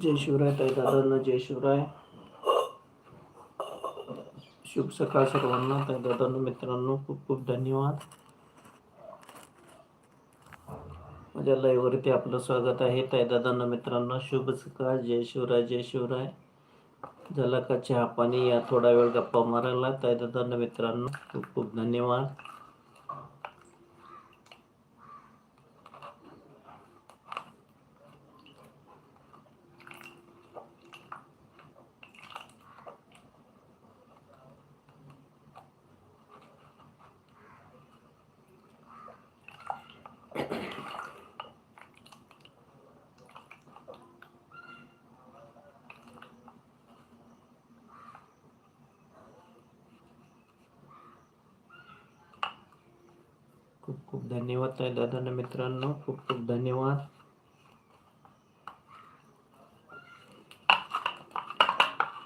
जय शिवराय ताई दादांना जय शिवराय शुभ सकाळ सर्वांना. ताई दादांना मित्रांनो खूप खूप धन्यवाद. माझ्या लाईव्हवरती आपलं स्वागत आहे. ताई दादांना मित्रांनो शुभ सकाळ. जय शिवराय जय शिवराय झाला का चहा पाणी? या थोडा वेळ गप्पा मारायला. ताई दादांना मित्रांनो खूप खूप धन्यवाद. खूप खूप धन्यवाद ताई दादांना मित्रांनो. खूप खूप धन्यवाद.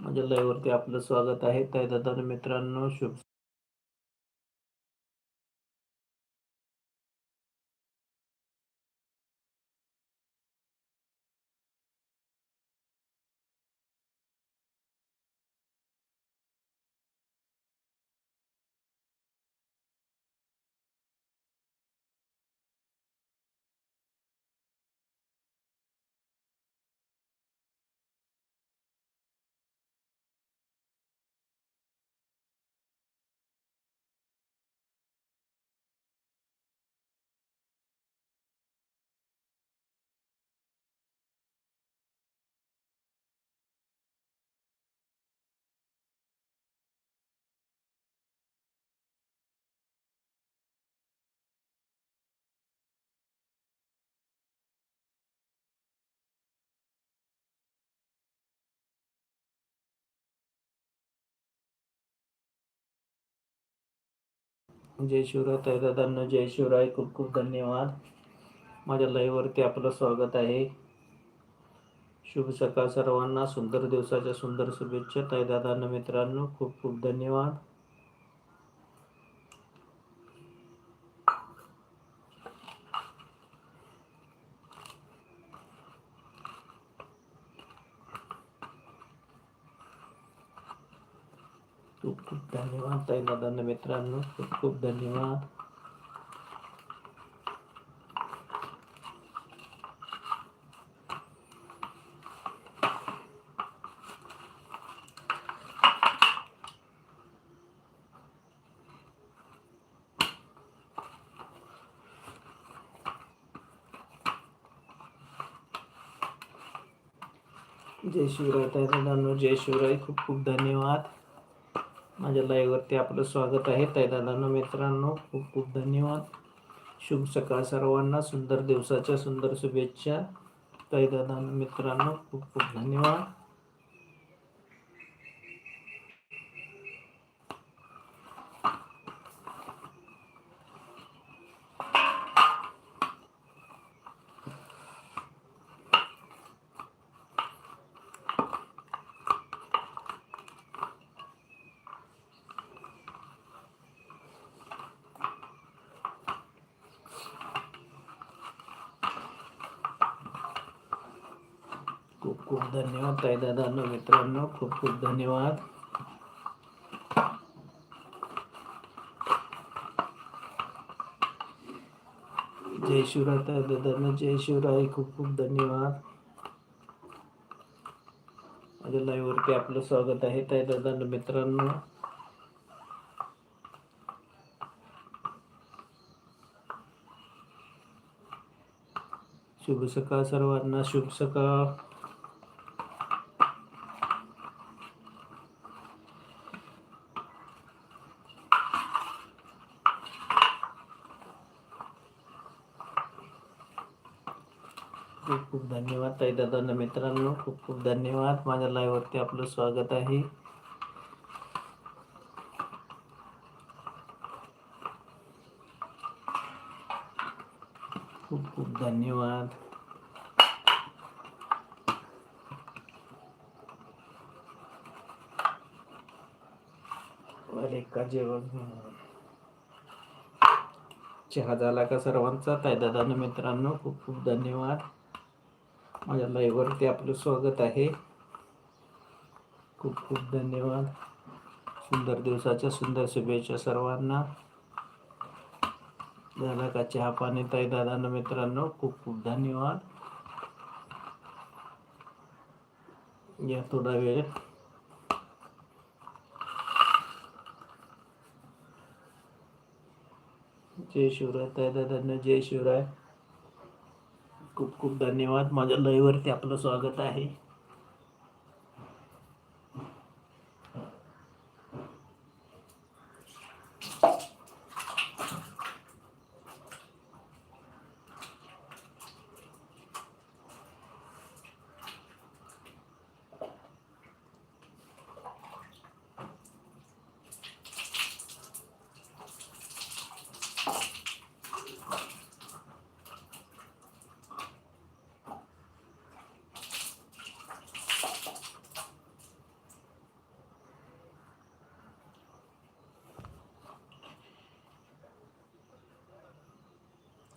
माझ्या लयवरती आपलं स्वागत आहे ताई दादांना मित्रांनो. शुभ जय शिवराय ताई जय शिवराय. खूप खूप धन्यवाद. माझ्या लयवरती आपलं स्वागत आहे. शुभ सकाळ सर्वांना. सुंदर दिवसाच्या सुंदर शुभेच्छा. तैदादांना मित्रांनो खूप खूप धन्यवाद. खूप खूप धन्यवाद ताई दादांना मित्रांनो खूप खूप धन्यवाद. जय शिवराय ताई दादांनो जय शिवराय खूप खूप धन्यवाद. माझ्या लाईव्हवरती आपलं स्वागत आहे. ताई मित्रांनो खूप खूप धन्यवाद. शुभ सकाळ सर्वांना. सुंदर दिवसाच्या सुंदर शुभेच्छा. ताई मित्रांनो खूप खूप धन्यवाद खूप खूप धन्यवाद ताई दादांनो मित्रांनो खूप खूप धन्यवाद. जय शिवराय तर दादांनो जय शिवराय खूप खूप धन्यवाद. माझ्या लाईव्हवरती आपलं स्वागत आहे ताई दादांनो मित्रांनो. शुभ सकाळ सर्वांना शुभ सकाळ. खूप खूप धन्यवाद ताई दादांना मित्रांनो खूप खूप धन्यवाद. माझ्या लाईव्हवरती आपलं स्वागत आहे. खूप खूप धन्यवाद. अरे का जेवण? चहा झाला का सर्वांचा? ताई दादांनो मित्रांनो खूप खूप धन्यवाद. माझ्या लाईव्हवरती आपलं स्वागत आहे. खूप खूप धन्यवाद. सुंदर दिवसाच्या सुंदर शुभेच्छा सर्वांना. दादा का चहा पाणी? ताई दादांना मित्रांनो खूप खूप धन्यवाद. या थोडा वेळ. जय शिवराय ताई दादांना जय शिवराय. खूप खूप धन्यवाद. माझ्या लयवरती आपलं स्वागत आहे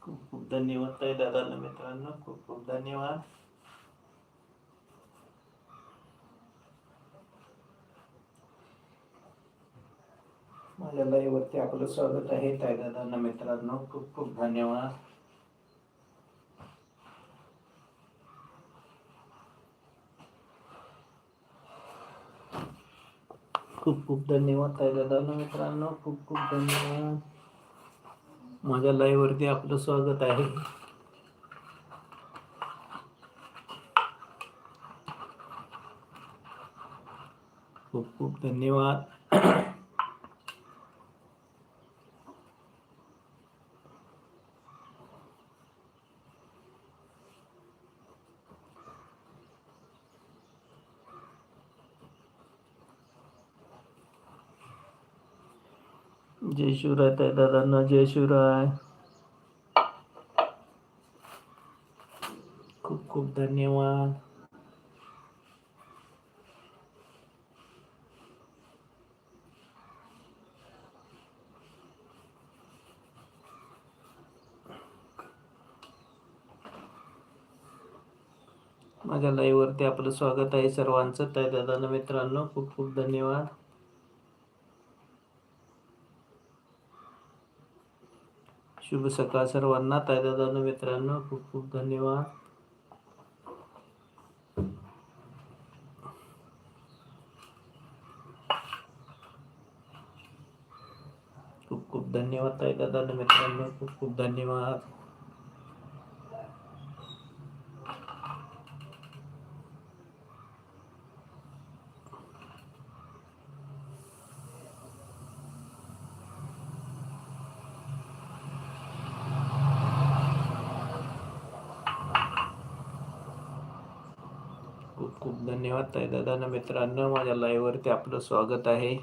खूप खूप धन्यवाद ताई दादांना मित्रांनो. खूप खूप धन्यवाद. माझ्या लाईवरती आपलं स्वागत आहे ताई दादांना मित्रांनो. खूप खूप धन्यवाद. खूप खूप धन्यवाद ताई दादांना मित्रांनो. खूप खूप धन्यवाद. माझ्या लाईव्हवरती आपलं स्वागत आहे. खूप खूप धन्यवाद. जय शिवराय ताई दादांना जय शिवराय. खूप खूप धन्यवाद. माझ्या लाईव्हवरती आपलं स्वागत आहे सर्वांचं. त्या दादांना मित्रांनो खूप खूप धन्यवाद. शुभ सकाळ सर्वांना. ताई मित्रांनो खूप खूप धन्यवाद. खूप खूप धन्यवाद ताई मित्रांनो. खूप खूप धन्यवाद. खूप धन्यवाद ताई दादांना. मित्रांनो माझ्या लाईव्हवरती आपलं स्वागत आहे.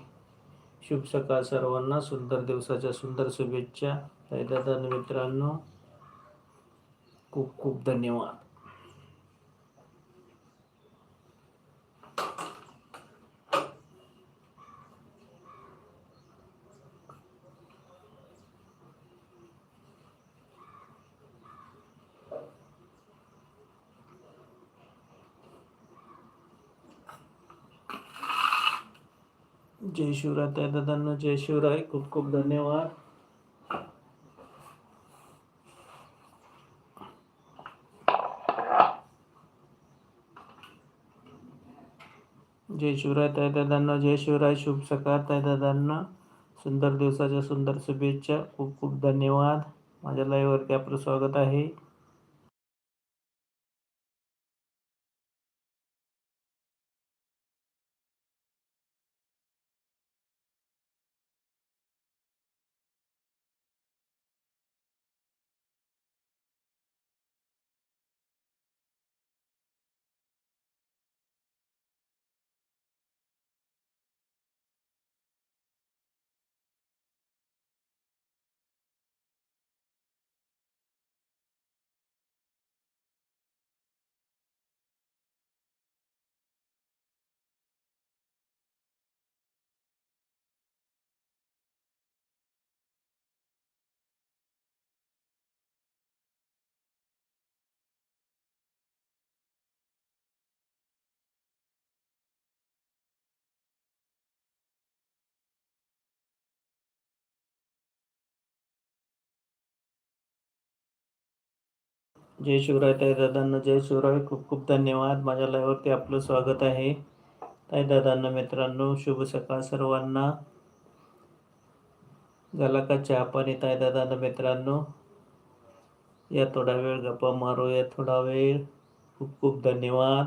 शुभ सकाळ सर्वांना. सुंदर दिवसाच्या सुंदर शुभेच्छा. ताई मित्रांनो खूप खूप धन्यवाद. जय शिवराय त्या दादांना जय शिवराय. खूप खूप धन्यवाद. जय शिवराय ताई दादांना जय शिवराय. शुभ सकाळ ताई दादांना. सुंदर दिवसाच्या सुंदर शुभेच्छा. खूप खूप धन्यवाद. माझ्या लाईव्हवरती आपलं स्वागत आहे. जय शिवराय. ताई दादांना जय शिवराय. खूप खूप धन्यवाद. माझ्या लाईव्हवरती आपलं स्वागत आहे. ताई दादांना मित्रांनो शुभ सकाळ सर्वांना. झाला का चहा पाणी ताई दादांना मित्रांनो? या थोडा वेळ गप्पा मारूया थोडा वेळ. खूप खूप धन्यवाद.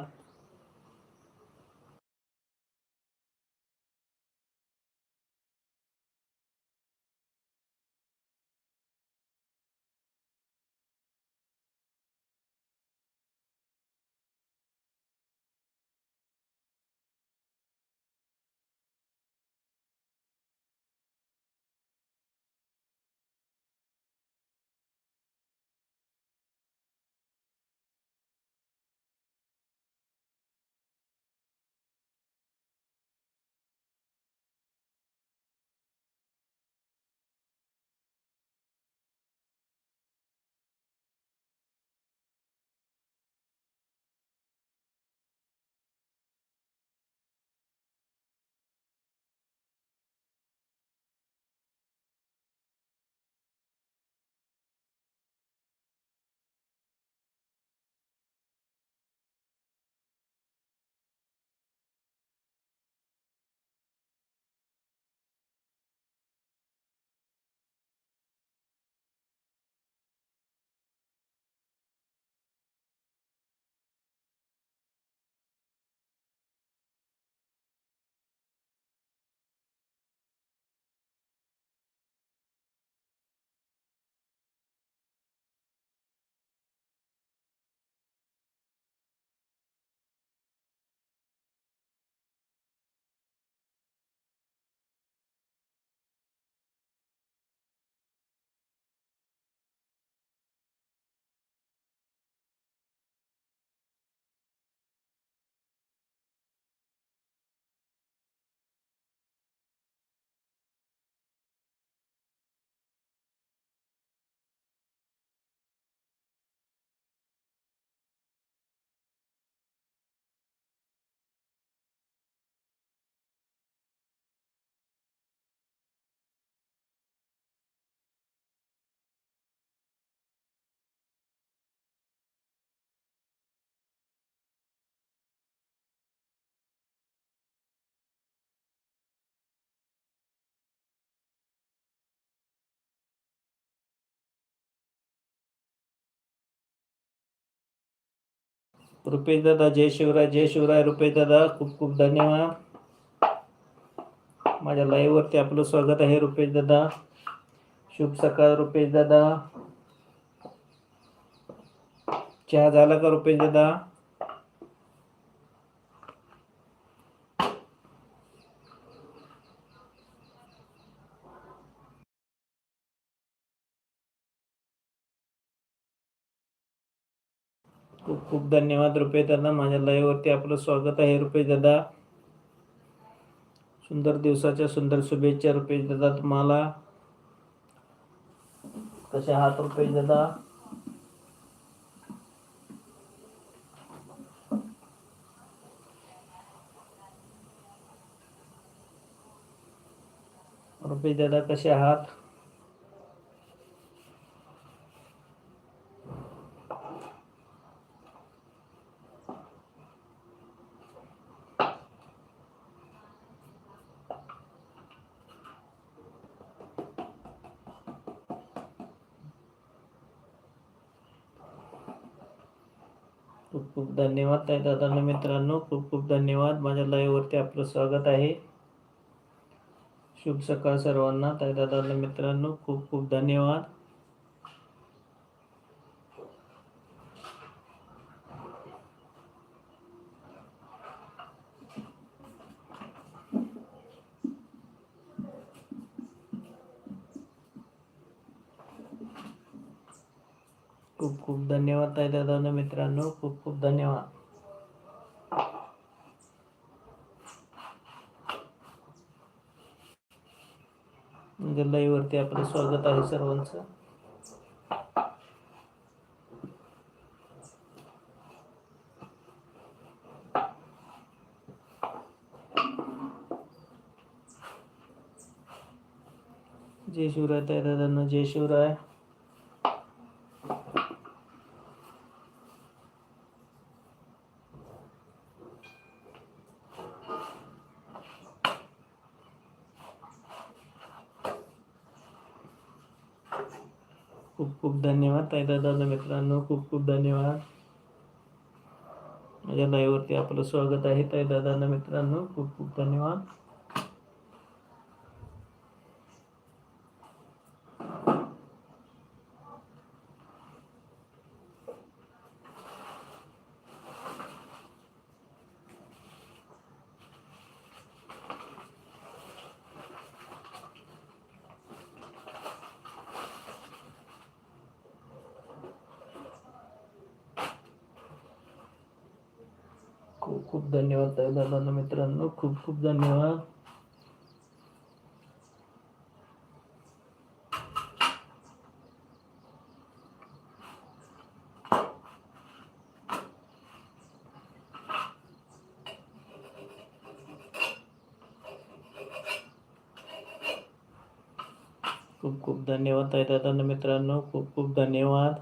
रुपेश दादा जय शिवराय जय शिवराय रुपेश दादा खूप खूप धन्यवाद. माझ्या लाईव्हवरती आपलं स्वागत आहे रुपेश दादा शुभ सकाळ रुपेश दादा चहा झाला का रुपेश दादा खूप खूप धन्यवाद रुपेश दादा. माझ्या लाईव्हवरती आपलं स्वागत आहे रुपेश दादा. सुंदर दिवसाच्या सुंदर शुभेच्छा रुपेश दादा तुम्हाला. कसे आहात रुपेश दादा? रुपेश दादा कसे आहात? खूप खूप धन्यवाद ताई दादांना. मित्रांनो खूप खूप धन्यवाद. माझ्या लाईव्हवरती आपलं स्वागत आहे. शुभ सकाळ सर्वांना. ताई दादांना मित्रांनो खूप खूप धन्यवाद. खूप खूप धन्यवाद ताई दादा मित्रांनो. खूप खूप धन्यवाद. लाईव्हवरती आपलं स्वागत आहे सर्वांचं. जय शिवराय ताई दादांना जय शिवराय. खूप खूप धन्यवाद ताई दादा मित्रांनो खूप खूप धन्यवाद. माझ्या लाईव्हवरती आपलं स्वागत आहे ताई दादा मित्रांनो खूप खूप धन्यवाद. खूप धन्यवाद ताई दादा मित्रांनो. खूप खूप धन्यवाद. खूप खूप धन्यवाद आहे दादा मित्रांनो. खूप खूप धन्यवाद.